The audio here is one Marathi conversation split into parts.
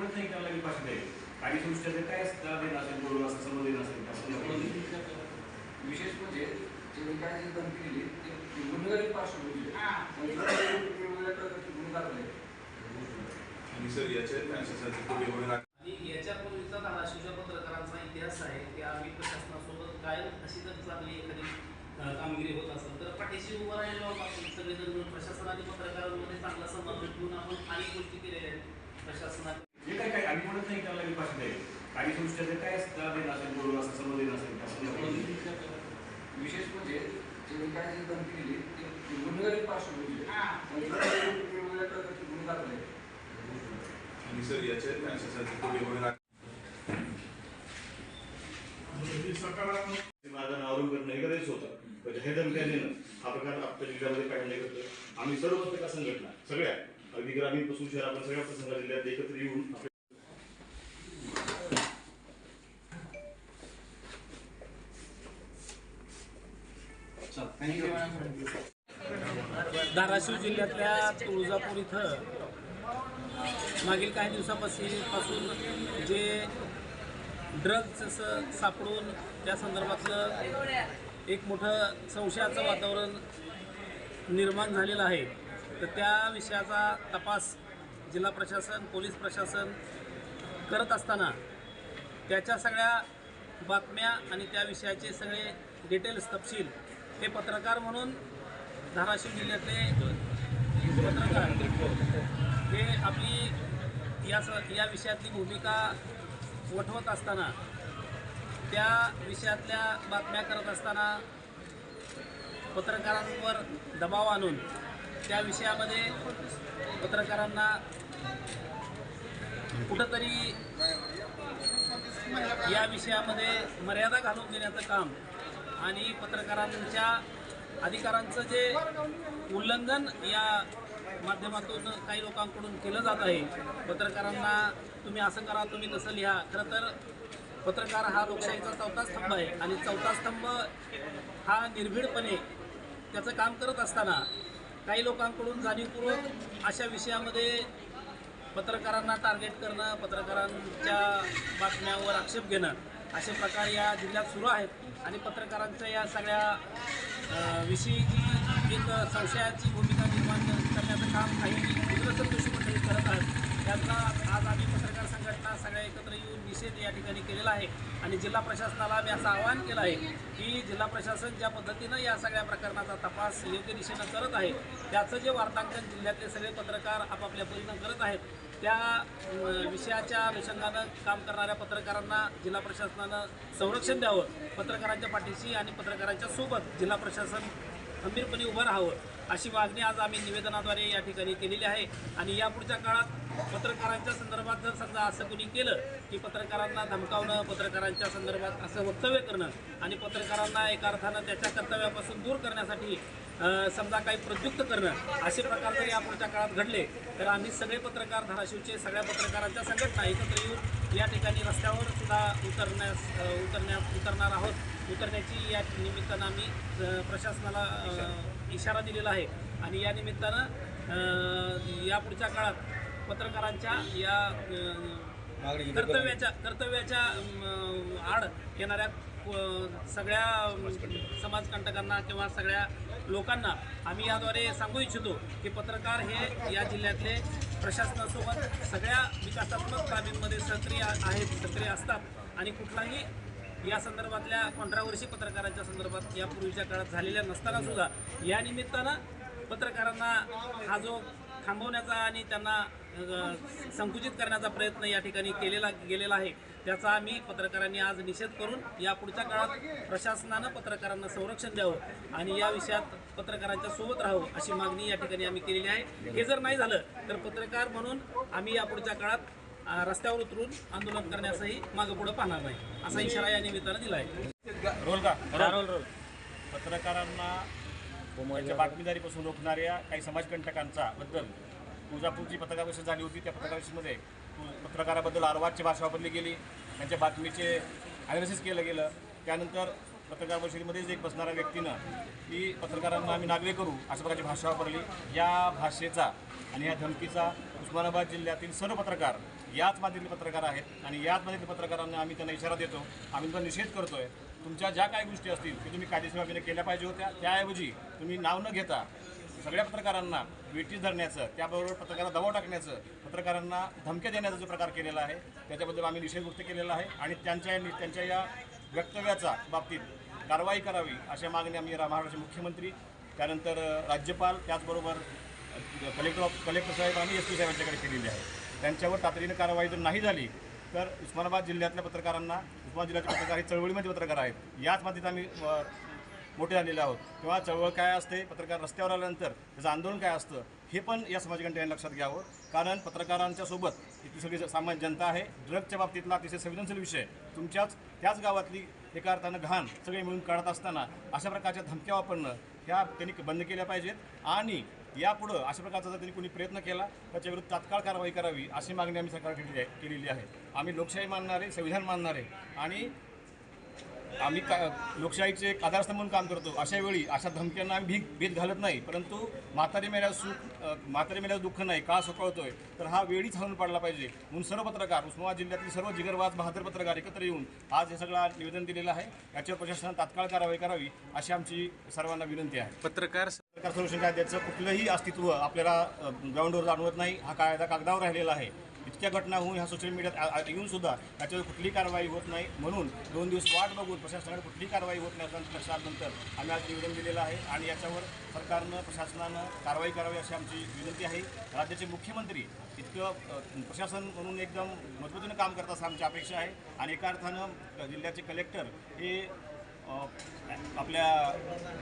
म्हणत नाही त्याला मी फाशी द्यावी कायदेदृष्ट्या जर काय असतं देणं असेल बोलून असेल समोर देणं असेल असं. विशेष म्हणजे त्यांनी काय जी धमकी दिली ती गुन्हेगारी पार्श्वभूमी आहे. म्हणजे वेगवेगळ्या प्रकारचे गुन्हे दाखल आहेत. आणि सर याचे शासनाचे पूर्वी वगैरे आणि याच्यापूर्वीचा धाराशिवच्या पत्रकारांचा इतिहास आहे की आम्ही प्रशासनासोबत कायम अशी जर चांगली एखादी कामगिरी होत असेल तर पाठीशी उभं राहिलो आपण सगळेजण मिळून प्रशासन आणि पत्रकारांमध्ये चांगला संबंध ठेवून आपण अनेक गोष्टी केलेल्या आहेत प्रशासनात जे काय काय आम्ही म्हणत नाही त्याला फाशी द्यावी कायदेदृष्ट्या जर काय असतं देणं असेल बोलून असेल समोर देणं असेल असं. विशेष म्हणजे काय जी धमकी दिली ती गुन्हेगारी पार्श्वभूमी आहे. वेगवेगळ्या प्रकारचे गुन्हे दाखल आहेत. आणि सर याचे शासनाचे पूर्वी वगैरे माझं करणं हे गरजेचं होतं पण हे धमक्या देणं हा प्रकार आपल्या जिल्ह्यामध्ये काय करतो आम्ही सर्व पत्रकार संघटना सगळ्या अगदी ग्रामीणपासून शहरापर्यंत सगळ्या पत्रकार जिल्ह्यात एकत्र येऊन धाराशिव जिल्ह्यातल्या तुळजापूर इथं मागील काही दिवसापासून पासून जे ड्रग्ज सापडून त्या संदर्भातलं एक मोठं संशयाचं वातावरण निर्माण झालेलं आहे. तर त्या विषयाचा तपास जिल्हा प्रशासन पोलीस प्रशासन करत असताना त्याच्या सगळ्या बातम्या आणि त्या विषयाचे सगळे डिटेल्स तपशील हे पत्रकार म्हणून धाराशिव जिल्ह्यातले पत्रकार. हे आपली या स या विषयातली भूमिका वठवत असताना त्या विषयातल्या बातम्या करत असताना पत्रकारांवर दबाव आणून त्या विषयामध्ये पत्रकारांना कुठंतरी या विषयामध्ये मर्यादा घालून देण्याचं काम आणि पत्रकारांच्या अधिकारांचं जे उल्लंघन या माध्यमातून काही लोकांकडून केलं जात आहे पत्रकारांना तुम्ही असं करा तुम्ही तसं लिहा. खरं तर पत्रकार हा लोकशाहीचा चौथा स्तंभ आहे आणि चौथा स्तंभ हा निर्भीडपणे त्याचं काम करत असताना काही लोकांकडून जाणीवपूर्वक अशा विषयामध्ये पत्रकारांना टार्गेट करणं पत्रकारांच्या बातम्यावर आक्षेप घेणं असे प्रकार या जिल्ह्यात सुरू आहेत. आणि पत्रकारांच्या या सगळ्या विषयी जी एक संशयाची भूमिका निर्माण करण्याचं काम काही उग्रसदृशी मंडळी करत आहेत. त्याचा आज आम्ही पत्रकार संघटना सगळ्या एकत्र येऊन निषेध या ठिकाणी केलेला आहे आणि जिल्हा प्रशासनाला मी असं आवाहन केलं आहे की जिल्हा प्रशासन ज्या पद्धतीनं या सगळ्या प्रकरणाचा तपास योग्य दिशेनं करत आहे त्याचं जे वार्तांकन जिल्ह्यातले सगळे पत्रकार आपापल्या परीनं करत आहेत त्या विषयाच्या अनुषंगानं काम करणाऱ्या पत्रकारांना जिल्हा प्रशासनानं संरक्षण द्यावं पत्रकारांच्या पाठीशी आणि पत्रकारांच्या सोबत जिल्हा प्रशासन खंबीरपणे उभं राहावं अशी मागणी आज आम्ही निवेदनाद्वारे या ठिकाणी केलेली आहे. आणि यापुढच्या काळात पत्रकारांच्या संदर्भात जर समजा असं कोणी केलं की पत्रकारांना धमकावणं पत्रकारांच्या संदर्भात असं वक्तव्य करणं आणि पत्रकारांना एका अर्थानं त्याच्या कर्तव्यापासून दूर करण्यासाठी समजा काही प्रयुक्त करणं असे प्रकार जर यापुढच्या काळात घडले तर आम्ही सगळे पत्रकार धाराशिवचे सगळ्या पत्रकारांच्या संघटना एकत्र येऊन या ठिकाणी रस्त्यावर सुद्धा उतरण्यास उतरण्या उतरणार आहोत. उतरण्याची या निमित्तानं आम्ही प्रशासनाला इशारा दिलेला आहे. आणि या निमित्तानं यापुढच्या काळात पत्रकारांच्या या कर्तव्याच्या कर्तव्याच्या आड येणाऱ्या सगळ्या समाजकंटकांना किंवा सगळ्या लोकांना आम्ही याद्वारे सांगू इच्छितो की पत्रकार हे या जिल्ह्यातले प्रशासनासोबत सगळ्या विकासात्मक बाबींमध्ये सक्रिय आहेत सक्रिय असतात आणि कुठलाही या संदर्भातल्या कॉन्ट्रावर्सी पत्रकारांच्या संदर्भात यापूर्वीच्या काळात झालेल्या नसताना सुद्धा या निमित्तानं पत्रकारांना हा जो थांबवण्याचा आणि त्यांना संकुचित करण्याचा प्रयत्न या ठिकाणी केलेला गेलेला आहे. त्याचा आम्ही पत्रकारांनी आज निषेध करून या पुढच्या काळात प्रशासनानं पत्रकारांना संरक्षण द्यावं आणि या विषयात पत्रकारांच्या सोबत राहावं अशी मागणी या ठिकाणी आम्ही केलेली आहे. हे जर नाही झालं तर पत्रकार म्हणून आम्ही या पुढच्या काळात रस्त्यावर उतरून आंदोलन करण्यासही मागं पुढं पाहणार नाही असा इशारा या निमित्तानं दिला आहे रोल का? Role role. पत्रकारांना बातमीदारीपासून रोखणाऱ्या काही समाजकंटकांचा बद्दल तुळजापूरची पत्रकार परिषद झाली होती त्या पत्रकार परिषदेमध्ये पत्रकाराबद्दल आरवादची भाषा वापरली गेली त्यांच्या बातमीचे ॲनालिसिस केलं गेलं. त्यानंतर पत्रकार परिषदेमध्येच एक बसणाऱ्या व्यक्तीनं की पत्रकारांना आम्ही नागवे करू अशा प्रकारची भाषा वापरली. या भाषेचा आणि या धमकीचा उस्मानाबाद जिल्ह्यातील सर्व पत्रकार याच माध्यमातील पत्रकार आहेत आणि याच माध्यमातील पत्रकारांना आम्ही त्यांना इशारा देतो. आम्ही तुमचा निषेध करतोय. तुमच्या ज्या काही गोष्टी असतील की तुम्ही कायदेशीर बाबीने केल्या पाहिजे होत्या त्याऐवजी तुम्ही नाव न घेता सगळ्या पत्रकारांना वेटीस धरण्याचं त्याबरोबर पत्रकारांना दबाव टाकण्याचं पत्रकारांना धमक्या देण्याचा जो प्रकार केलेला आहे त्याच्याबद्दल आम्ही निषेध व्यक्त केलेला आहे आणि त्यांच्या त्यांच्या या वक्तव्याचा बाबतीत कारवाई करावी अशा मागणी आम्ही महाराष्ट्राचे मुख्यमंत्री त्यानंतर राज्यपाल त्याचबरोबर कलेक्टर ऑफ कलेक्टर साहेब आणि एस पी साहेबांच्याकडे केलेली आहे. त्यांच्यावर तातडीनं कारवाई जर नाही झाली तर उस्मानाबाद जिल्ह्यातल्या पत्रकारांना उस्मानाबाद जिल्ह्याचे पत्रकार हे चळवळीमध्ये पत्रकार आहेत याच मातीत आम्ही मोठे झालेले आहोत. किंवा चळवळ काय असते पत्रकार रस्त्यावर आल्यानंतर त्याचं आंदोलन काय असतं हे पण या समाजघंटाने लक्षात घ्यावं. कारण पत्रकारांच्या सोबत इथली सगळी सामान्य जनता आहे. ड्रगच्या बाबतीतला अतिशय संवेदनशील विषय. तुमच्याच त्याच गावातली एका अर्थानं घाण सगळे मिळून काढत असताना अशा प्रकारच्या धमक्या वापरणं ह्या त्यांनी बंद केल्या पाहिजेत. आणि यापुढं अशा प्रकारचा जर त्यांनी कोणी प्रयत्न केला त्याच्याविरुद्ध तात्काळ कारवाई करावी अशी मागणी आम्ही सरकारकडे केली केलेली आहे. आम्ही लोकशाही मानणारे संविधान मानणारे. आणि आम्ही का लोकशाहीचे एक आधारस्तंभ म्हणून काम करतो. अशा वेळी अशा धमक्यांना आम्ही भीक भीत घालत नाही. परंतु म्हातारी मेल्या सुख म्हातारी मेल्याचं दुःख नाही का सोकळतोय तर हा वेळीच हलून पडला पाहिजे. म्हणून सर्व पत्रकार उस्मानाबाद जिल्ह्यातील सर्व जिगरवाज बहादर पत्रकार एकत्र येऊन आज हे सगळं निवेदन दिलेलं आहे. याच्यावर प्रशासनाने तात्काळ कारवाई करावी अशी आमची सर्वांना विनंती आहे. पत्रकार सरकार संरक्षण कायद्याचं कुठलंही अस्तित्व आपल्याला ग्राउंडवर जाणवत नाही. हा कायदा कागदावर राहिलेला आहे. इतक्या घटना होऊन ह्या सोशल मीडियात येऊन सुद्धा त्याच्यावर कुठली कारवाई होत नाही. म्हणून दोन दिवस वाट बघून प्रशासनाकडे कुठली कारवाई होत नाही असं लक्षातनंतर आम्ही आज निवेदन दिलेलं आहे आणि याच्यावर सरकारनं प्रशासनानं कारवाई करावी अशी आमची विनंती आहे. राज्याचे मुख्यमंत्री इतकं प्रशासन म्हणून एकदम मजबूतीनं काम करतात असं आमची अपेक्षा आहे. आणि एका अर्थानं जिल्ह्याचे कलेक्टर हे आपल्या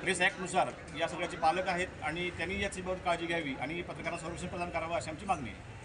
प्रेस ॲक्टनुसार या सगळ्याचे पालक आहेत आणि त्यांनी याची बहुत काळजी घ्यावी आणि पत्रकारांना संरक्षण प्रदान करावं अशी आमची मागणी आहे.